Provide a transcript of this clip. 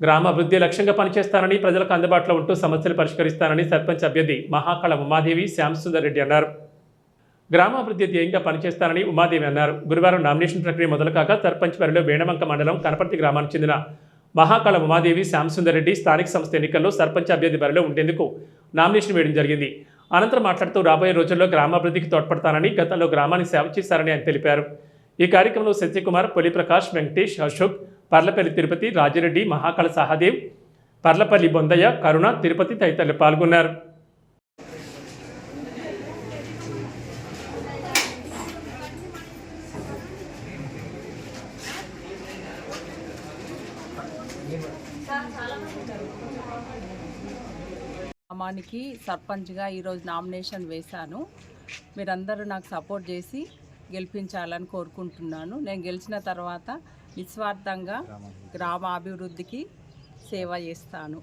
గ్రామ అభివృద్ధి లక్ష్యంగా పనిచేస్తానని ప్రజలకు అందుబాటులో ఉంటూ సమస్యలు పరిష్కరిస్తానని సర్పంచ్ అభ్యర్థి మహాకళ ఉమాదేవి శ్యాంసుందర్ రెడ్డి అన్నారు. గ్రామాభివృద్ధి ధ్యేయంగా పనిచేస్తానని ఉమాదేవి అన్నారు. గురువారం నామినేషన్ ప్రక్రియ మొదలు కాక సర్పంచ్ పరిలో వేణవంక మండలం కనపర్తి గ్రామానికి చెందిన మహాకళ ఉమాదేవి శ్యాంసుందర్ రెడ్డి స్థానిక సంస్థ ఎన్నికల్లో సర్పంచ్ అభ్యర్థి బరిలో ఉండేందుకు నామినేషన్ వేయడం జరిగింది. అనంతరం మాట్లాడుతూ రాబోయే రోజుల్లో గ్రామాభివృద్ధికి తోడ్పడతానని గతంలో గ్రామాన్ని సేవ చేశారని ఆయన తెలిపారు. ఈ కార్యక్రమంలో సత్యకుమార్ పొలిప్రకాష్ వెంకటేష్ అశోక్ పర్లపల్లి తిరుపతి రాజిరెడ్డి మహాకళ సహదేవ్ పర్లపల్లి బొందయ్య కరుణ తిరుపతి తదితరులు పాల్గొన్నారు. గ్రామానికి సర్పంచ్గా ఈరోజు నామినేషన్ వేశాను. మీరందరూ నాకు సపోర్ట్ చేసి గెలిపించాలని కోరుకుంటున్నాను. నేను గెలిచిన తర్వాత నిస్వార్థంగా గ్రామ అభివృద్ధికి సేవ చేస్తాను.